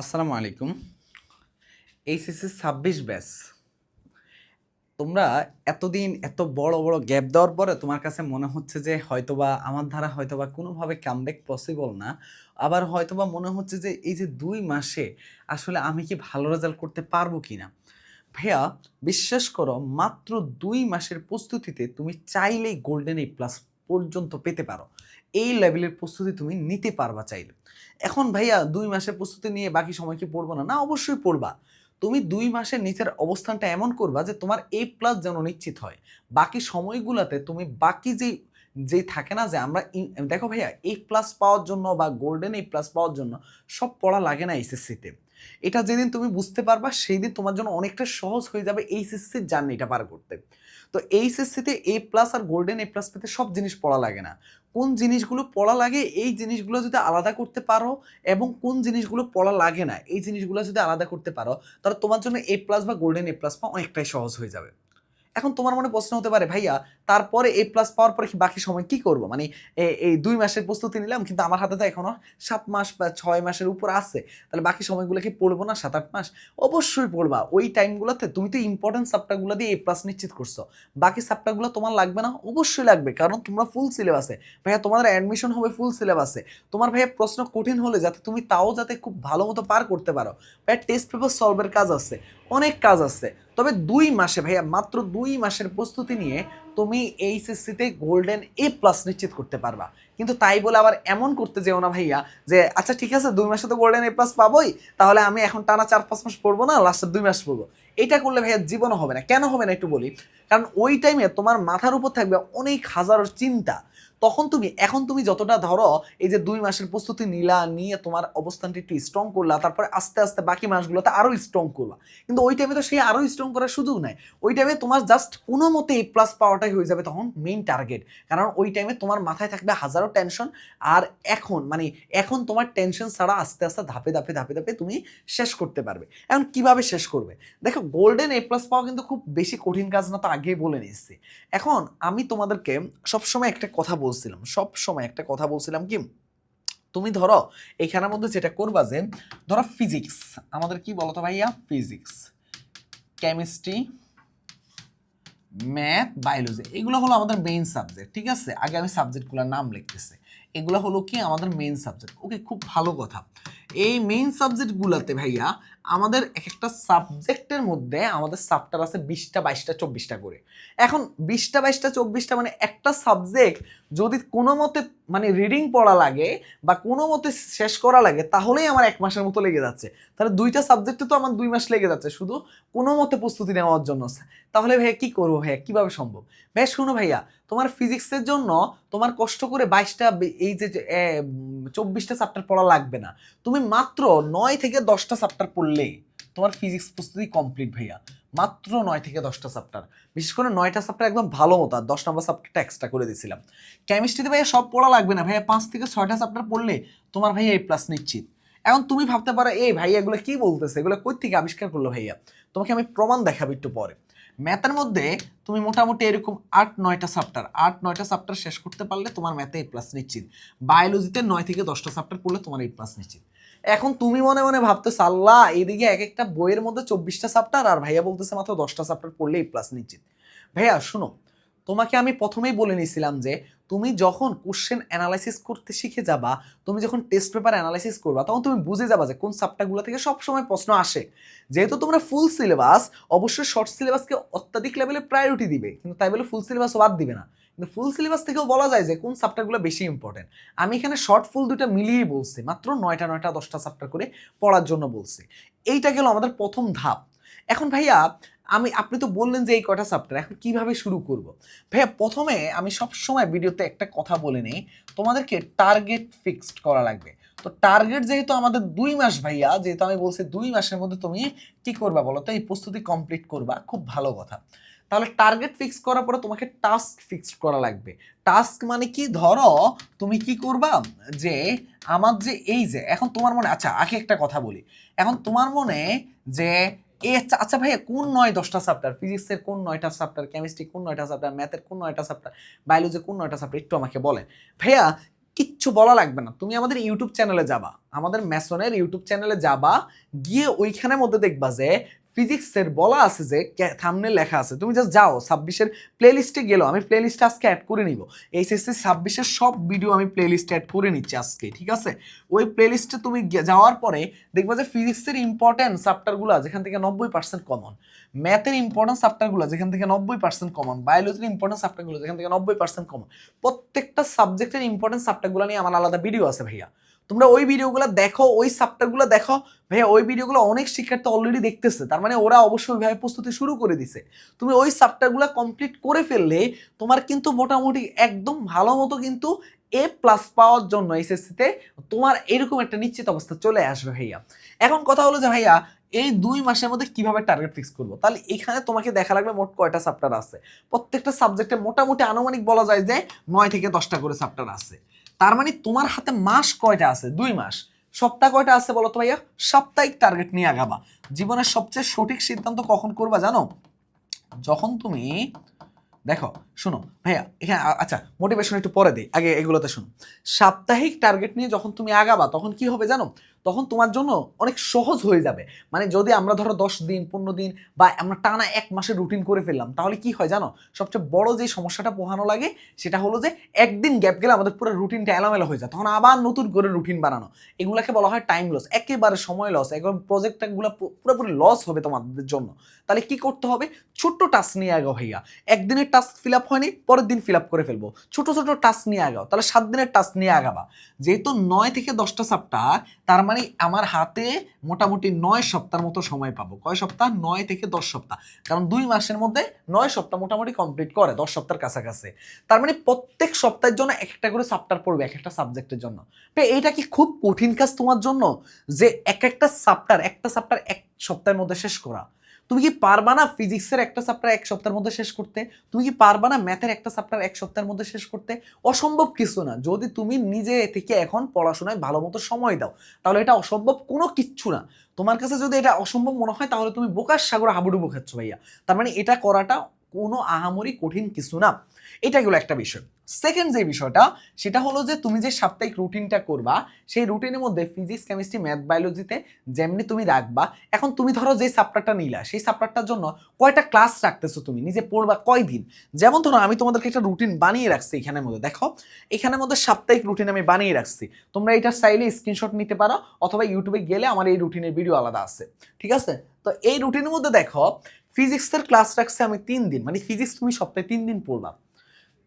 আসসালামু আলাইকুম। এইচএসসি ছাব্বিশ ব্যাচ। তোমরা এতদিন এত বড় বড় গ্যাপ দেওয়ার পরে তোমার কাছে মনে হচ্ছে যে হয়তোবা আমার দ্বারা হয়তোবা কোনোভাবে কামব্যাক পসিবল না। আবার হয়তোবা মনে হচ্ছে যে এই যে দুই মাসে আসলে আমি কি ভালো রেজাল্ট করতে পারব কি না ভাইয়া, বিশ্বাস করো, মাত্র দুই মাসের প্রস্তুতিতে তুমি চাইলেই গোল্ডেন এ প্লাস পর্যন্ত পেতে পারো। এই লেভেলের প্রস্তুতি তুমি নিতে পারবা চাইলে। এখন ভাইয়া দুই মাসের প্রস্তুতি নিয়ে বাকি সময় কি পড়ব না? না, অবশ্যই পড়বা। তুমি দুই মাসের নিচের অবস্থানটা এমন করবা যে তোমার এ প্লাস যেন নিশ্চিত হয়। বাকি সময়গুলোতে তুমি বাকি যেই যেই থাকে না যে আমরা দেখো ভাইয়া এ প্লাস পাওয়ার জন্য বা গোল্ডেন এ প্লাস পাওয়ার জন্য সব পড়া লাগে না এসএসসিতে এটা যেদিন তুমি বুঝতে পারবা সেই দিন তোমার জন্য অনেকটা সহজ হয়ে যাবে এইচএসসির জার্নিটা পার করতে। তো এইচএসসিতে এ প্লাস আর গোল্ডেন এ প্লাস পেতে সব জিনিস পড়া লাগে না। কোন জিনিসগুলো পড়া লাগে এই জিনিসগুলো যদি আলাদা করতে পারো এবং কোন জিনিসগুলো পড়া লাগে না এই জিনিসগুলো যদি আলাদা করতে পারো তাহলে তোমার জন্য এ প্লাস বা গোল্ডেন এ প্লাস পাওয়া অনেকটাই সহজ হয়ে যাবে। এখন তোমার মনে প্রশ্ন হতে পারে, ভাইয়া, তারপরে এ প্লাস পাওয়ার পরে বাকি সময় কি করব? মানে এই দুই মাসের প্রস্তুতি নিলাম, কিন্তু আমার হাতে তো এখনও সাত মাস বা ছয় মাসের উপর আছে। তাহলে বাকি সময়গুলো কি পড়ব না সাত, আট মাস? অবশ্যই পড়বা। ওই টাইমগুলোতে তুমি তো ইম্পর্টেন্ট সাবটাগুলো দিয়ে এ প্লাস নিশ্চিত করছ। বাকি সাবটাগুলো তোমার লাগবে না? অবশ্যই লাগবে, কারণ তোমরা ফুল সিলেবাসে ভাইয়া, তোমাদের অ্যাডমিশন হবে ফুল সিলেবাসে তোমার ভাইয়া প্রশ্ন কঠিন হলে যাতে তুমি তাও যাতে খুব ভালো মতো পার করতে পারো। ভাইয়া টেস্ট পেপার সলভের কাজ আছে, অনেক কাজ আছে। তবে দুই মাসে ভাইয়া, মাত্র দুই মাসের প্রস্তুতি নিয়ে তুমি এইচএসসিতে গোল্ডেন এ প্লাস নিশ্চিত করতে পারবা। কিন্তু তাই বলে আবার এমন করতে যেও না ভাইয়া যে আচ্ছা ঠিক আছে, দুই মাসে তো গোল্ডেন এ প্লাস পাবোই, তাহলে আমি এখন টানা চার, পাঁচ মাস পড়ব না লাস্টের দুই মাস পড়ব। এটা করলে ভাইয়া জীবনও হবে না। কেন হবে না একটু বলি? কারণ ওই টাইমে তোমার মাথার উপর থাকবে অনেক হাজারো চিন্তা। তখন তুমি, এখন তুমি যতটা ধরো, এই যে দুই মাসের প্রস্তুতি নিলা, নিয়ে তোমার অবস্থানটা একটু স্ট্রং করলা, তারপরে আস্তে আস্তে বাকি মাসগুলোতে আরও স্ট্রং করবা। কিন্তু ওই টাইমে তো সেই আরও স্ট্রং করার সুযোগ নাই। ওই টাইমে তোমার জাস্ট কোনো মতে এ প্লাস পাওয়াটাই হয়ে যাবে তখন মেইন টার্গেট কারণ ওই টাইমে তোমার মাথায় থাকবে হাজারো টেনশন আর এখন মানে এখন তোমার টেনশন ছাড়া আস্তে আস্তে ধাপে ধাপে ধাপে ধাপে তুমি শেষ করতে পারবে। এখন কীভাবে শেষ করবে? দেখো গোল্ডেন এ প্লাস পাওয়া কিন্তু খুব বেশি কঠিন কাজ না, তো আগেই বলে নিচ্ছি এখন আমি তোমাদেরকে সবসময় একটা কথা বলছিলাম সব সময় একটা কথা বলছিলাম কি, তুমি ধরো এখানের মধ্যে যেটা করবা যে, ধরো ফিজিক্স আমাদের কি বলতো ভাইয়া? ফিজিক্স কেমিস্ট্রি ম্যাথ বায়োলজি এগুলো হলো আমাদের মেইন সাবজেক্ট ঠিক আছে? আগে আমি সাবজেক্টগুলোর নাম লিখতেছি। এগুলো হলো কি আমাদের মেইন সাবজেক্ট ওকে খুব ভালো কথা। এই মেইন সাবজেক্টগুলোতে ভাইয়া আমাদের এক একটা সাবজেক্টের মধ্যে আমাদের সাবটার আছে বিশটা, বাইশটা, চব্বিশটা করে। এখন বিশটা, বাইশটা, চব্বিশটা মানে একটা সাবজেক্ট যদি কোনো মতে মানে রিডিং পড়া লাগে বা কোনো মতে শেষ করা লাগে, তাহলেই আমার এক মাসের মতো লেগে যাচ্ছে। তাহলে দুইটা সাবজেক্টে তো আমার দুই মাস লেগে যাচ্ছে, শুধু কোনো মতে প্রস্তুতি নেওয়ার জন্য। তাহলে ভাইয়া কী করব ভাইয়া? কীভাবে সম্ভব? ভাইয়া শোনো ভাইয়া, তোমার ফিজিক্সের জন্য তোমার কষ্ট করে বাইশটা, এই যে চব্বিশটা চ্যাপ্টার পড়া লাগবে না। তুমি মাত্র নয় থেকে দশটা চ্যাপ্টার পড়লেই তোমার ফিজিক্স প্রস্তুতি কমপ্লিট ভাইয়া। মাত্র নয় থেকে দশটা চ্যাপ্টার বিশেষ করে নয়টা চ্যাপ্টার একদম ভালো মতো, আর দশ নম্বর চ্যাপ্টারটা এক্সট্রা করে দিয়েছিলাম। কেমিস্ট্রিতে ভাইয়া সব পড়া লাগবে না, ভাইয়া পাঁচ থেকে ছয়টা চ্যাপ্টার পড়লে তোমার ভাইয়া এই প্লাস নিশ্চিত। এখন তুমি ভাবতে পারো, এই ভাইয়া এগুলো কী বলতেছে? এগুলো কই থেকে আবিষ্কার করল ভাইয়া? তোমাকে আমি প্রমাণ দেখাবো একটু পরে। ম্যাথের মধ্যে তুমি মোটামুটি এরকম আট, নয়টা চ্যাপ্টার আট, নয়টা চ্যাপ্টার শেষ করতে পারলে তোমার ম্যাথে এ প্লাস নিশ্চিত। বায়োলজিতে নয় থেকে দশটা চ্যাপ্টার পড়লে তোমার এ প্লাস নিশ্চিত। এখন তুমি মনে মনে ভাবতে সাল্লা এইদিকে এক একটা বইয়ের মধ্যে চব্বিশটা চ্যাপ্টার আর ভাইয়া বলতেছে মাত্র দশটা চ্যাপ্টার পড়লে এ প্লাস নিশ্চিত। ভাইয়া, শুনো, তোমাকে আমি প্রথমেই বলে নিয়েছিলাম যে তুমি যখন কোশ্চেন অ্যানালাইসিস করতে শিখে যাবা, তুমি যখন টেস্ট পেপার অ্যানালাইসিস করবা, তখন তুমি বুঝে যাবা যে কোন সাবটাগুলো থেকে সবসময় প্রশ্ন আসে। যেহেতু তোমরা ফুল সিলেবাস অবশ্যই শর্ট সিলেবাসকে অত্যাধিক লেভেলে প্রায়োরিটি দিবে। কিন্তু তাই বলে ফুল সিলেবাস বাদ দিবে না। কিন্তু ফুল সিলেবাস থেকেও বলা যায় যে কোন সাবটাগুলো বেশি ইম্পর্টেন্ট আমি এখানে শর্ট ফুল দুইটা মিলিয়েই বলছি, মাত্র নয়টা নয়টা, দশটা সাবটা করে পড়ার জন্য বলছি। এইটা গেল আমাদের প্রথম ধাপ। এখন ভাইয়া আমি, আপনি তো বললেন যে এই কটা চ্যাপ্টার এখন কীভাবে শুরু করব? ভাইয়া, প্রথমে আমি সব সময় ভিডিওতে একটা কথা বলে নেই, তোমাদেরকে টার্গেট ফিক্সড করা লাগবে। তো টার্গেট যেহেতু আমাদের দুই মাস ভাইয়া, যেহেতু আমি বলছি দুই মাসের মধ্যে তুমি কি করবা বলো তো? এই প্রস্তুতি কমপ্লিট করবা, খুব ভালো কথা। তাহলে টার্গেট ফিক্স করার পরে তোমাকে টাস্ক ফিক্সড করা লাগবে। টাস্ক মানে কি? ধরো তুমি কি করবা যে, আমার যে এই যে, এখন তোমার মনে আচ্ছা আগে একটা কথা বলি। এখন তোমার মনে যে এ আচ্ছা ভাইয়া, কোন নয় দশটা চাপ্টার ফিজিক্সের কোন নয়টা চাপ্টার কেমিস্ট্রি কোন নয়টা চাপ্টার ম্যাথের কোন নয়টা চাপ্টার বায়োলজি কোন নয়টা চাপ্টার একটু আমাকে বলেন। ভাইয়া, কিচ্ছু বলা লাগবে না। তুমি আমাদের ইউটিউব চ্যানেলে যাবা। আমাদের ম্যাসনের ইউটিউব চ্যানেলে যাবা। গিয়ে ওইখানের মধ্যে দেখবা যে ফিজিক্সের বলা আছে যে থামনে লেখা আছে। তুমি জাস্ট যাও, ছাব্বিশের প্লে লিস্টে গেলো, আমি প্লে লিস্টে আজকে অ্যাড করে নিব। এইচএসসি ছাব্বিশের সব ভিডিও আমি প্লে লিস্টে অ্যাড করে নিচ্ছি আজকে, ঠিক আছে? ওই প্লে লিস্টে তুমি যাওয়ার পরে দেখবা যে ফিজিক্সের ইম্পর্টেন্ট চ্যাপ্টারগুলো যেখান থেকে নব্বই পার্সেন্ট কমন ম্যাথের ইম্পর্টেন্ট চ্যাপ্টারগুলো যেখান থেকে নব্বই পার্সেন্ট কমন বায়োলজির ইম্পর্টেন্ট চ্যাপ্টারগুলো যেখান থেকে নব্বই পার্সেন্ট কমন প্রত্যেকটা সাবজেক্টের ইম্পর্টেন্ট চ্যাপ্টারগুলো নিয়ে আমার আলাদা ভিডিও আছে ভাইয়া। তোমরা ওই ভিডিওগুলো দেখো, ওই চ্যাপ্টারগুলো দেখো। ভাইয়া, ওই ভিডিওগুলো অনেক শিক্ষার্থী অলরেডি দেখতেছে। তার মানে ওরা অবশ্যই ওইভাবে প্রস্তুতি শুরু করে দিছে। তুমি ওই চ্যাপ্টারগুলো কমপ্লিট করে ফেললে তোমার কিন্তু মোটামুটি একদম ভালো মতো কিন্তু এ প্লাস পাওয়ার জন্য এসএসসিতে তোমার এরকম একটা নিশ্চিত অবস্থা চলে আসবে ভাইয়া। এখন কথা হলো যে ভাইয়া, এই দুই মাসের মধ্যে কীভাবে টার্গেট ফিক্স করব? তাহলে এখানে তোমাকে দেখা লাগবে মোট কয়টা চ্যাপ্টার আছে? প্রত্যেকটা সাবজেক্টে মোটামুটি আনুমানিক বলা যায় যে নয় থেকে দশটা করে চ্যাপ্টার আছে। তার মানে তোমার হাতে মাস কয়টা আছে? দুই মাস। সপ্তাহ কয়টা আছে বলো তো ভাইয়া? সাপ্তাহিক টার্গেট নিয়ে আগাবা। জীবনের সবচেয়ে সঠিক সিদ্ধান্ত কখন করবা জানো? যখন তুমি, দেখো, শোনো, ভাইয়া, এখানে আচ্ছা মোটিভেশন একটু পরে দিই। আগে এগুলোতে শোনো। সাপ্তাহিক টার্গেট নিয়ে যখন তুমি আগাবা, তখন কি হবে জানো? তখন তোমার জন্য অনেক সহজ হয়ে যাবে। মানে যদি আমরা ধরো দশ দিন, পনেরো দিন বা আমরা টানা এক মাসের রুটিন করে ফেললাম, তাহলে কি হয় জানো? সবচেয়ে বড় যে সমস্যাটা পোহানো লাগে, সেটা হলো যে একদিন গ্যাপ গেলে আমাদের পুরো রুটিনটা এলোমেলো হয়ে যায়। তখন আবার নতুন করে রুটিন বানানো। এগুলাকে বলা হয় টাইম লস একেবারে সময় লস একদম প্রজেক্টগুলো পুরোপুরি লস হবে তোমাদের জন্য। তাহলে কি করতে হবে? ছোট্ট টাস্ক নিয়ে আগাও ভাইয়া। একদিনের টাস্ক ফিল আপ হয়নি, পরের দিন ফিল আপ করে ফেলব। ছোট ছোট টাস্ক নিয়ে আগাও। তাহলে সাত দিনের টাস্ক নিয়ে আগাবা। যেহেতু নয় থেকে দশটা সপ্তাহ তার মানে আমার হাতে মোটামুটি নয় সপ্তাহের মতো সময় পাবো। কয় সপ্তাহ? নয় থেকে দশ সপ্তাহ। কারণ দুই মাসের মধ্যে নয় সপ্তাহ মোটামুটি কমপ্লিট করে, দশ সপ্তাহের কাছাকাছি। তার মানে প্রত্যেক সপ্তাহের জন্য এক একটা করে চাপ্টার পড়বে এক একটা সাবজেক্টের জন্য। তো এইটা কি খুব কঠিন কাজ তোমার জন্য? যে এক একটা চাপ্টার একটা চাপ্টার এক সপ্তাহের মধ্যে শেষ করা। তুমি কি পারবা না ফিজিক্সের একটা চ্যাপ্টার এক সপ্তাহের মধ্যে শেষ করতে? তুমি কি পারবা না ম্যাথের একটা চ্যাপ্টার এক সপ্তাহের মধ্যে শেষ করতে? অসম্ভব কিছু না। যদি তুমি নিজে থেকে এখন পড়াশোনায় ভালো মতো সময় দাও, তাহলে এটা অসম্ভব কোনো কিচ্ছু না। তোমার কাছে যদি এটা অসম্ভব মনে হয়, তাহলে তুমি বোকার সাগর হাবুডুবু খাচ্ছ ভাইয়া। তার মানে এটা করাটা কোনো আহামরি কঠিন কিছু না। এটা গেলো একটা বিষয়। সেকেন্ড যে বিষয়টা, সেটা হলো যে তুমি যে সাপ্তাহিক রুটিনটা করবা, সেই রুটিনের মধ্যে ফিজিক্স কেমিস্ট্রি ম্যাথ বায়োলজিতে যেমনি তুমি রাখবা, এখন তুমি ধরো যে চ্যাপ্টারটা নিলা, সেই চ্যাপ্টারটার জন্য কয়টা ক্লাস রাখতেছো তুমি? নিজে পড়বা কয়দিন? যেমন ধরো আমি তোমাদেরকে একটা রুটিন বানিয়ে রাখছি এখানের মধ্যে, দেখো। এখানের মধ্যে সাপ্তাহিক রুটিন আমি বানিয়ে রাখছি। তোমরা এটা চাইলে স্ক্রিনশট নিতে পারো, অথবা ইউটিউবে গেলে আমার এই রুটিনের ভিডিও আলাদা আছে। ঠিক আছে? তো এই রুটিনের মধ্যে দেখো ফিজিক্সের ক্লাস রাখছে আমি তিন দিন। মানে ফিজিক্স তুমি সপ্তাহে তিন দিন পড়বা।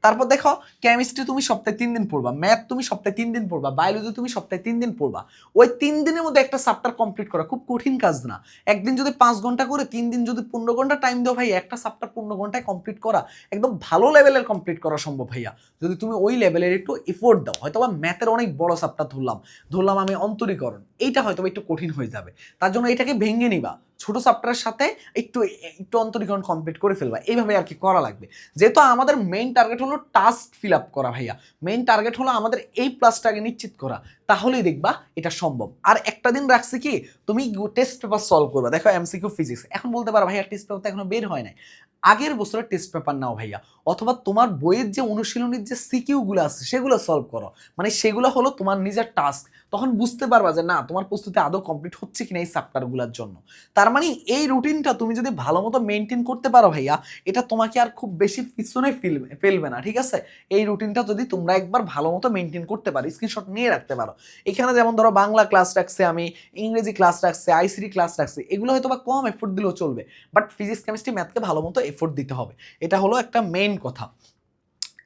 তারপর দেখো কেমিস্ট্রি তুমি সপ্তাহে তিন দিন পড়বা ম্যাথ তুমি সপ্তাহে তিন দিন পড়বা বায়োলজি তুমি সপ্তাহে তিন দিন পড়বা। ওই তিন দিনের মধ্যে একটা চ্যাপ্টার কমপ্লিট করা খুব কঠিন কাজ না। একদিন যদি পাঁচ ঘণ্টা করে, তিন দিন যদি পনেরো ঘণ্টা টাইম দাও ভাই একটা চ্যাপ্টার পনেরো ঘন্টায় কমপ্লিট করা একদম ভালো লেভেলের কমপ্লিট করা সম্ভব ভাইয়া। যদি তুমি ওই লেভেলের একটু এফোর্ট দাও হয়তো বা ম্যাথের অনেক বড় চ্যাপ্টার ধরলাম ধরলাম আমি অন্তরীকরণ, এইটা হয়তো একটু কঠিন হয়ে যাবে। তার জন্য এটাকে ভেঙে নিবা। ছোট চ্যাপ্টারের সাথে একটু একটু অন্তরীকরণ কমপ্লিট করে ফেলবা। এইভাবে আর কি করা লাগবে। যেহেতু আমাদের মেইন টার্গেট হলো টাস্ক ফিল আপ করা ভাইয়া। মেইন টার্গেট হলো আমাদের এই প্লাসটাকে নিশ্চিত করা। তাহলেই দেখবা এটা সম্ভব। আর একটা দিন রাখছি কি, তুমি টেস্ট পেপার সলভ করবা। দেখো এমসিকিউ ফিজিক্স এখন বলতে পারো ভাইয়া টেস্ট পেপার তো এখনও বের হয় নাই। আগের বছরের টেস্ট পেপার নাও ভাইয়া। অথবা তোমার বইয়ের যে অনুশীলনীর যে সিকিউগুলো আছে, সেগুলো সলভ করো। মানে সেগুলো হলো তোমার নিজের টাস্ক তখন বুঝতে পারবা যে না, তোমার প্রস্তুতি আদৌ কমপ্লিট হচ্ছে কিনা এই চ্যাপ্টারগুলোর জন্য। তার মানে এই রুটিনটা তুমি যদি ভালো মতো মেনটেন করতে পারো ভাইয়া, এটা তোমাকে আর খুব বেশি পিছনে ফেলবে ফেলবে না, ঠিক আছে? এই রুটিনটা যদি তোমরা একবার ভালো মতো মেনটেন করতে পারো স্ক্রিনশট নিয়ে রাখতে পারো। এখানে যেমন ধরো বাংলা ক্লাস রাখছে আমি, ইংরেজি ক্লাস রাখছে আইসিডি ক্লাস রাখছে, এগুলো হয়তো বা কম এফোর্ট দিলেও চলবে বাট ফিজিক্স কেমিস্ট্রি ম্যাথকে ভালো মতো এফোর্ট দিতে হবে। এটা হলো একটা মেইন কথা।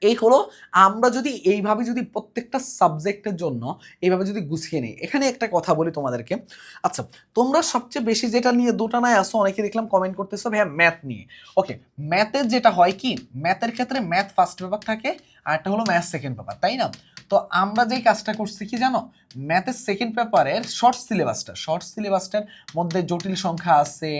এই হলো আমরা যদি এইভাবে যদি প্রত্যেকটা সাবজেক্টের জন্য এইভাবে যদি গুছিয়ে নিই। এখানে একটা কথা বলি তোমাদেরকে। আচ্ছা তোমরা সবচেয়ে বেশি যেটা নিয়ে দুটা নাই আসো, অনেকে দেখলাম কমেন্ট করতেছো, ভাইয়া ম্যাথ নিয়ে। ওকে ম্যাথের যেটা হয় কি ম্যাথের ক্ষেত্রে ম্যাথ ফার্স্ট পেপার থাকে আর একটা হলো ম্যাথ সেকেন্ড পেপার তাই না? তো আমরা যেই কাজটা করছি কি জানো? ম্যাথের সেকেন্ড পেপারের শর্ট সিলেবাসটা শর্ট সিলেবাসটার মধ্যে জটিল সংখ্যা আছে,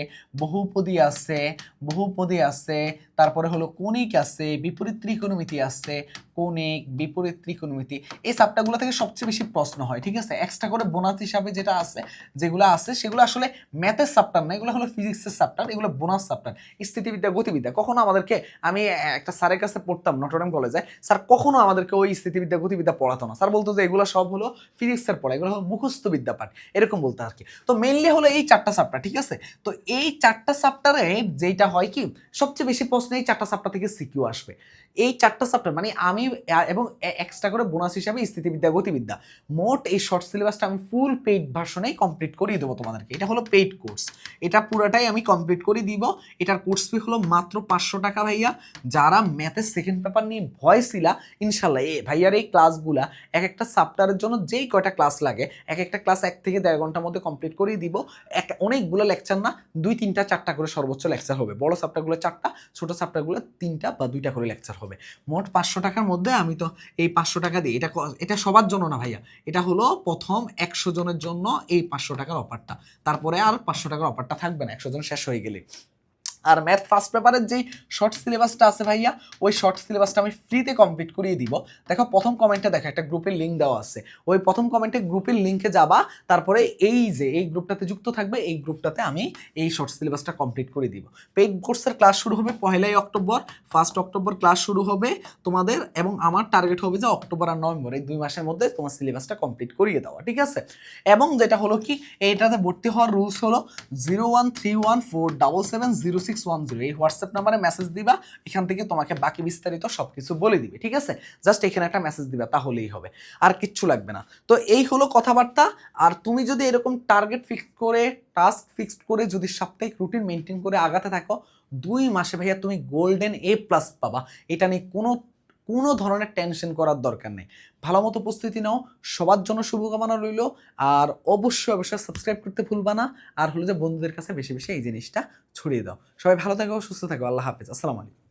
বহুপদী আছে বহুপদী আছে, তারপরে হলো কণিক আছে, বিপরীত ত্রিকোণমিতি আছে কৌণিক বিপরীত ত্রিকোণমিতি, এই সাবটাগুলো থেকে সবচেয়ে বেশি প্রশ্ন হয়, ঠিক আছে? এক্সট্রা করে বোনাস হিসাবে যেটা আছে, যেগুলো আছে, সেগুলো আসলে ম্যাথের সাবটার না, এগুলো হলো ফিজিক্সের সাবটার এগুলো বোনাস সাবটার স্থিতিবিদ্যা, গতিবিদ্যা। কখনো আমাদেরকে, আমি একটা স্যারের কাছে পড়তাম নটরডেম কলেজে স্যার কখনো আমাদেরকে ওই স্থিতিবিদ্যা, গতিবিদ্যা পড়াতো না। স্যার বলতো যে এগুলো সব হলো ফিজিক্সের পড়া, এগুলো হলো মুখস্থ বিদ্যা পাঠ, এরকম বলতো আর কি তো মেইনলি হলো এই চারটা সাবটা ঠিক আছে? তো এই চারটা সাবটারে যেটা হয় কি, সবচেয়ে বেশি প্রশ্ন এই চারটা সাবটা থেকে সিকিউ আসবে। এই চারটা সাবটার মানে আমি আ- এবং এক্সট্রা করে বোনাস হিসাবে স্থিতিবিদ্যা, গতিবিদ্যা। মোট এই শর্ট সিলেবাসটা আমি ফুল পেইড ভার্সনেই কমপ্লিট করিয়ে দেবো তোমাদেরকে। এটা হলো পেইড কোর্স এটা পুরোটাই আমি কমপ্লিট করে দিব। এটার কোর্স ফি হলো মাত্র পাঁচশো টাকা ভাইয়া। যারা ম্যাথের সেকেন্ড পেপার নিয়ে ভয় ছিলা, ইনশাল্লাহ, এ ভাইয়ার এই ক্লাসগুলা এক একটা সাপ্টারের জন্য যেই কয়টা ক্লাস লাগে এক একটা ক্লাস এক থেকে দেড় ঘণ্টার মধ্যে কমপ্লিট করেই দিব। এক, অনেকগুলো লেকচার না, দুই, তিনটা, চারটা করে সর্বোচ্চ লেকচার হবে। বড় সাপ্টারগুলো চারটা, ছোট সাপ্টারগুলো তিনটা বা দুইটা করে লেকচার হবে। মোট পাঁচশো টাকার আমি তো এই পাঁচশো টাকা দিই। এটা এটা সবার জন্য না ভাইয়া। এটা হলো প্রথম একশো জনের জন্য এই পাঁচশো টাকার অফারটা তারপরে আর পাঁচশো টাকার অফারটা থাকবে না। একশো জন শেষ হয়ে গেলে। আর ম্যাথ ফার্স্ট পেপারের যেই শর্ট সিলেবাসটা আছে ভাইয়া, ওই শর্ট সিলেবাসটা আমি ফ্রিতে কমপ্লিট করিয়ে দিব। দেখো, প্রথম কমেন্টে দেখো, একটা গ্রুপের লিঙ্ক দেওয়া আছে। ওই প্রথম কমেন্টে গ্রুপের লিঙ্কে যাবা, তারপরে এই যে, এই গ্রুপটাতে যুক্ত থাকবে, এই গ্রুপটাতে আমি এই শর্ট সিলেবাসটা কমপ্লিট করে দিব। পেইড কোর্সের ক্লাস শুরু হবে পহেলাই অক্টোবর ফার্স্ট অক্টোবর ক্লাস শুরু হবে তোমাদের, এবং আমার টার্গেট হবে যে অক্টোবর আর নভেম্বর, এই দুই মাসের মধ্যে তোমার সিলেবাসটা কমপ্লিট করিয়ে দেওয়া, ঠিক আছে? এবং যেটা হলো কি, এইটাতে ভর্তি হওয়ার রুলস হলো zero one three one four double seven zero six one zero এই হোয়াটসঅ্যাপ নাম্বারে মেসেজ দিবা, এখান থেকে তোমাকে বাকি বিস্তারিত সব কিছু বলে দিবে, ঠিক আছে? জাস্ট এখানে একটা মেসেজ দিবা, তাহলেই হবে। আর কিচ্ছু লাগবে না। তো এই হলো কথাবার্তা, আর তুমি যদি এরকম টার্গেট ফিক্স করে টাস্ক ফিক্সড করে যদি সাপ্তাহিক রুটিন মেনটেন করে আগাতে থাকো, দুই মাসে ভাইয়া তুমি গোল্ডেন এ প্লাস পাবা। এটা নিয়ে কোনো কোনো ধরনের টেনশন করার দরকার নেই। ভালো মতো প্রস্তুতি নাও, সবার জন্য শুভকামনা রইল, আর অবশ্যই অবশ্যই সাবস্ক্রাইব করতে ভুলবা না, আর হলো যে বন্ধুদের কাছে বেশি বেশি এই জিনিসটা ছড়িয়ে দাও। সবাই ভালো থাকো, সুস্থ থাকো, আল্লাহ হাফেজ, আসসালামু আলাইকুম।